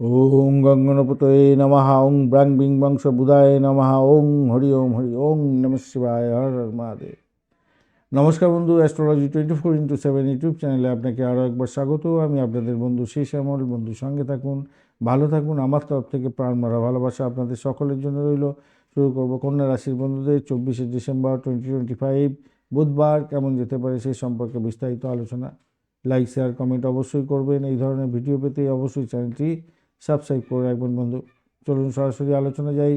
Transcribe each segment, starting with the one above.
ওং গঙ্গনপতয়ে নমঃ ওং ব্রাং বিং বংশ বুধায় নমঃ ওং হরি ওম হরি ওং নম শিবায় হর হর মহাদেব নমস্কার বন্ধু astrology twenty four into seven YouTube চ্যানেলে আপনাকে আরও একবার স্বাগত। আমি আপনাদের বন্ধু শেষ আমল, বন্ধুর সঙ্গে থাকুন, ভালো থাকুন, আমার তরফ থেকে প্রাণ মারা ভালোবাসা আপনাদের সকলের জন্য রইল। শুরু করব কন্যা রাশির বন্ধুদের, চব্বিশে ডিসেম্বর টোয়েন্টি টোয়েন্টি ফাইভ বুধবার, কেমন যেতে পারে সেই সম্পর্কে বিস্তারিত আলোচনা। লাইক শেয়ার কমেন্ট অবশ্যই করবেন। এই ধরনের ভিডিও পেতে অবশ্যই চ্যানেলটি সাবস্ক্রাইব করে রাখবেন বন্ধু। চলুন সরাসরি আলোচনা যাই।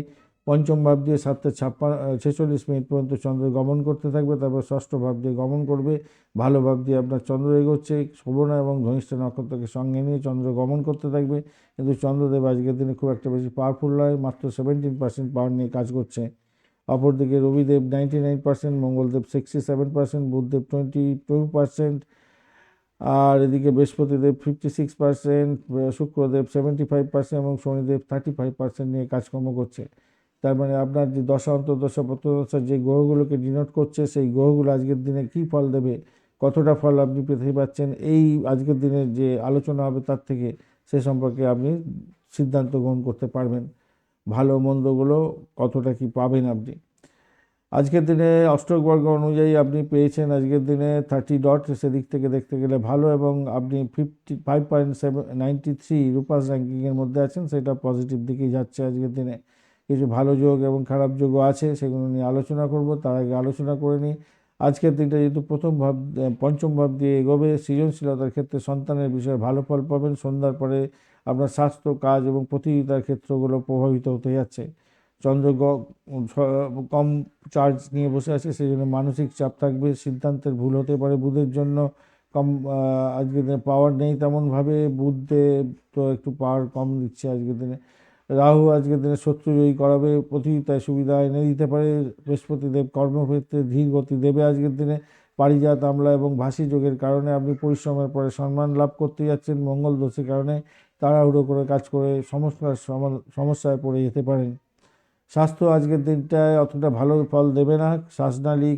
পঞ্চম ভাব দিয়ে সাতটা ছাপ্পান্ন ছেচল্লিশ মিনিট পর্যন্ত চন্দ্র গমন করতে থাকবে, তারপর ষষ্ঠ ভাব দিয়ে গমন করবে। ভালো ভাব দিয়ে আপনার চন্দ্র এগোচ্ছে। শোভনা এবং ধনিষ্ঠ নক্ষত্রকে সঙ্গে নিয়ে চন্দ্র গমন করতে থাকবে। কিন্তু চন্দ্রদেব আজকের দিনে খুব একটা বেশি পাওয়ারফুল নয়, মাত্র সেভেন্টিন পার্সেন্ট পাওয়ার নিয়ে কাজ করছে। অপরদিকে Ravidev ninety nine percent Mangaldev sixty seven percent Budhdev twenty two percent আর এদিকে Brihaspatidev fifty six percent Shukradev seventy five percent এবং শনিদেব থার্টি ফাইভ পার্সেন্ট নিয়ে কাজকর্ম করছে। তার মানে আপনার যে দশা, অন্তর্দশা প্রত্যদশা যে গ্রহগুলোকে ডিনোট করছে, সেই গ্রহগুলো আজকের দিনে কী ফল দেবে, কতটা ফল আপনি পেতে পাচ্ছেন, এই আজকের দিনে যে আলোচনা হবে তার থেকে সে সম্পর্কে আপনি সিদ্ধান্ত গ্রহণ করতে পারবেন। ভালো, মন্দগুলো কতটা কি পাবেন আপনি? আজকের দিনে অষ্টক বর্গ অনুযায়ী আপনি পেয়েছেন আজকের দিনে থার্টি ডট সেদিক থেকে দেখতে গেলে ভালো এবং আপনি fifty five point seven ninety three Rupa's র্যাঙ্কিংয়ের মধ্যে আছেন, সেটা পজিটিভ দিকেই যাচ্ছে আজকের দিনে। কিছু ভালো যোগ এবং খারাপ যোগও আছে, সেগুলো নিয়ে আলোচনা করব, তার আগে আলোচনা করে নিই। আজকের দিনটা যেহেতু প্রথম ভাব পঞ্চম ভাব দিয়ে এগোবে, সৃজনশীলতার ক্ষেত্রে সন্তানের বিষয়ে ভালো ফল পাবেন, সন্ধ্যার পরে আপনার স্বাস্থ্য, কাজ এবং প্রতিযোগিতার ক্ষেত্রগুলো প্রভাবিত হতে যাচ্ছে। চন্দ্র কম চার্জ নিয়ে বসে আছে, সেই জন্য মানসিক চাপ থাকবে, সিদ্ধান্তের ভুল হতে পারে বুধের জন্য। কম আজকের দিনে পাওয়ার নেই তেমনভাবে, বুধে তো একটু পাওয়ার কম দিচ্ছে আজকের দিনে। রাহু আজকের দিনে শত্রু জয়ী করাবে প্রতিযোগিতায় সুবিধা এনে দিতে পারে, বৃহস্পতিদেব কর্মক্ষেত্রে ধীর গতি দেবে আজকের দিনে। পারিজাত আমলা এবং ভাসি যোগের কারণে আপনি পরিশ্রমের পরে সম্মান লাভ করতে যাচ্ছেন, মঙ্গল দোষের কারণে তাড়াহুড়ো করে কাজ করে সমস্যার সমস্যায় পড়ে যেতে পারেন। স্বাস্থ্য আজকের দিনটায় অতটা ভালো ফল দেবে না। শ্বাসনালী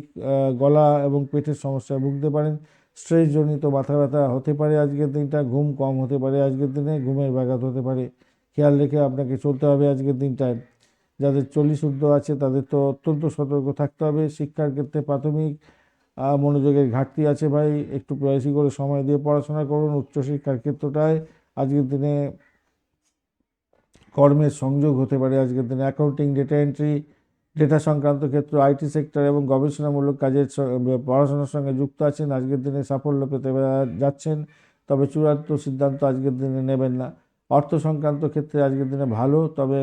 গলা এবং পেটের সমস্যায় ভুগতে পারেন। স্ট্রেসজনিত মাথা ব্যথা হতে পারে আজকের দিনটা, ঘুম কম হতে পারে আজকের দিনে, ঘুমের ব্যাঘাত হতে পারে। খেয়াল রেখে আপনাকে চলতে হবে আজকের দিনটায়। যাদের চল্লিশ ঊর্ধ্ব আছে তাদের তো অত্যন্ত সতর্ক থাকতে হবে। শিক্ষার ক্ষেত্রে প্রাথমিক মনোযোগের ঘাটতি আছে ভাই। একটু বেশি করে সময় দিয়ে পড়াশোনা করুন। উচ্চশিক্ষার ক্ষেত্রটায় আজকের দিনে কর্মের সংযোগ হতে পারে আজকের দিনে। অ্যাকাউন্টিং ডেটা এন্ট্রি ডেটা সংক্রান্ত ক্ষেত্র আইটি সেক্টর এবং গবেষণামূলক কাজের পড়াশোনার সঙ্গে যুক্ত আছেন। আজকের দিনে সাফল্য পেতে যাচ্ছেন, তবে চূড়ান্ত সিদ্ধান্ত আজকের দিনে নেবেন না। অর্থ সংক্রান্ত ক্ষেত্রে আজকের দিনে ভালো, তবে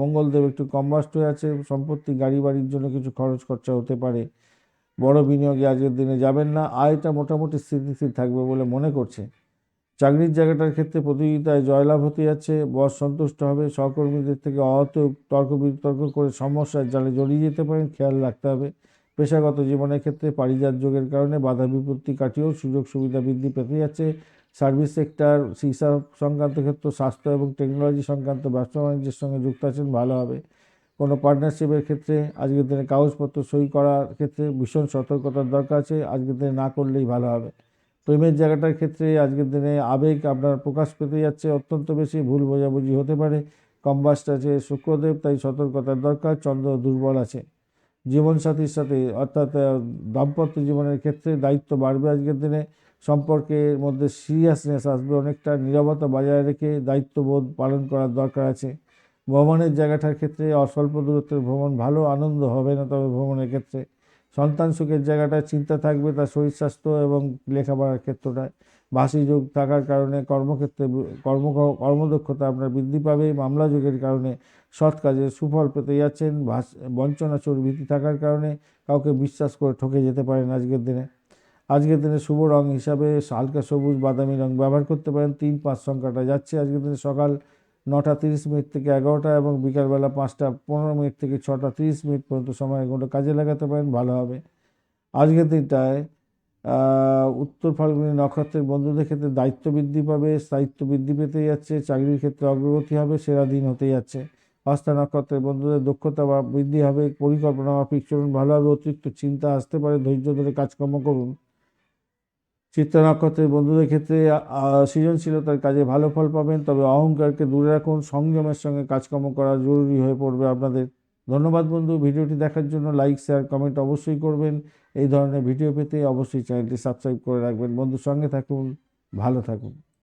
মঙ্গলদেব একটু কম্বাস্ট হয়ে আছে। সম্পত্তি, গাড়ি বাড়ির জন্য কিছু খরচ খরচা হতে পারে। বড় বিনিয়োগে আজকের দিনে যাবেন না। আয়টা মোটামুটি স্থিতিশীল থাকবে বলে মনে করছে। চাকরির জায়গাটার ক্ষেত্রে প্রতিযোগিতায় জয়লাভ হতে যাচ্ছে, বস সন্তুষ্ট হবে, সহকর্মীদের থেকে অহত তর্ক বিতর্ক করে সমস্যার জালে জড়িয়ে যেতে পারেন, খেয়াল রাখতে হবে। পেশাগত জীবনের ক্ষেত্রে পারিজাত যোগের কারণে বাধা বিপত্তি কাটিয়েও সুযোগ সুবিধা বৃদ্ধি পেতে যাচ্ছে। সার্ভিস সেক্টর সিসা সংক্রান্ত ক্ষেত্র, স্বাস্থ্য এবং টেকনোলজি সংক্রান্ত ব্যবসা বাণিজ্যের সঙ্গে যুক্ত আছেন, ভালো হবে। কোনো পার্টনারশিপের ক্ষেত্রে আজকের দিনে কাগজপত্র সই করার ক্ষেত্রে ভীষণ সতর্কতার দরকার আছে, আজকের দিনে না করলেই ভালো হবে। প্রেমের জায়গাটার ক্ষেত্রে আজকের দিনে আবেগ আপনার প্রকাশ পেতে যাচ্ছে। অত্যন্ত বেশি ভুল বোঝাবুঝি হতে পারে। কম্বাস্ট আছে শুক্রদেব, তাই সতর্কতার দরকার, চন্দ্র দুর্বল আছে। জীবনসাথীর সাথে, অর্থাৎ দাম্পত্য জীবনের ক্ষেত্রে দায়িত্ব বাড়বে আজকের দিনে। সম্পর্কের মধ্যে সিরিয়াসনেস আসবে, অনেকটা নিরবতা বজায় রেখে দায়িত্ববোধ পালন করার দরকার আছে। ভ্রমণের জায়গাটার ক্ষেত্রে অস্বল্প দূরত্বের ভ্রমণ ভালো, আনন্দ হবে না তবে ভ্রমণের ক্ষেত্রে। সন্তান সুখের জায়গাটায় চিন্তা থাকবে, তার শরীর স্বাস্থ্য এবং লেখাপড়ার ক্ষেত্রটায়। বাসি যোগ থাকার কারণে কর্মক্ষেত্রে কর্ম, কর্মদক্ষতা আপনার বৃদ্ধি পাবে, মামলা যোগের কারণে সৎ কাজে সুফল পেতে যাচ্ছেন বঞ্চনা চর্বীতি থাকার কারণে কাউকে বিশ্বাস করে ঠকে যেতে পারেন আজকের দিনে। আজকের দিনে শুভ রং হিসাবে হালকা সবুজ বাদামি রং ব্যবহার করতে পারেন, তিন পাঁচ সংখ্যাটা যাচ্ছে আজকের দিনে সকাল নটা তিরিশ মিনিট থেকে এগারোটা এবং বিকালবেলা পাঁচটা পনেরো মিনিট থেকে ছটা তিরিশ মিনিট পর্যন্ত সময় এগুলো কাজে লাগাতে পারেন, ভালো হবে। আজকের দিনটায় উত্তর ফাল্গুনি নক্ষত্রের বন্ধুদের ক্ষেত্রে দায়িত্ব বৃদ্ধি পাবে, স্থায়িত্ব বৃদ্ধি পেতে যাচ্ছে, চাকরির ক্ষেত্রে অগ্রগতি হবে, সেরা দিন হতে যাচ্ছে। হস্তা নক্ষত্রের বন্ধুদের দক্ষতা বা বৃদ্ধি হবে, পরিকল্পনা বা চলুন, ভালো হবে, অতিরিক্ত চিন্তা আসতে পারে, ধৈর্য ধরে কাজকর্ম করুন। চিত্র নক্ষত্রের বন্ধুদের ক্ষেত্রে সৃজনশীলতার কাজে ভালো ফল পাবেন। তবে অহংকারকে দূরে রাখুন, সংযমের সঙ্গে কাজকর্ম করা জরুরি হয়ে পড়বে আপনাদের। ধন্যবাদ বন্ধু, ভিডিওটি দেখার জন্য লাইক, শেয়ার, কমেন্ট অবশ্যই করবেন। এই ধরনের ভিডিও পেতে অবশ্যই চ্যানেলটি সাবস্ক্রাইব করে রাখবেন। বন্ধুর সঙ্গে থাকুন, ভালো থাকুন।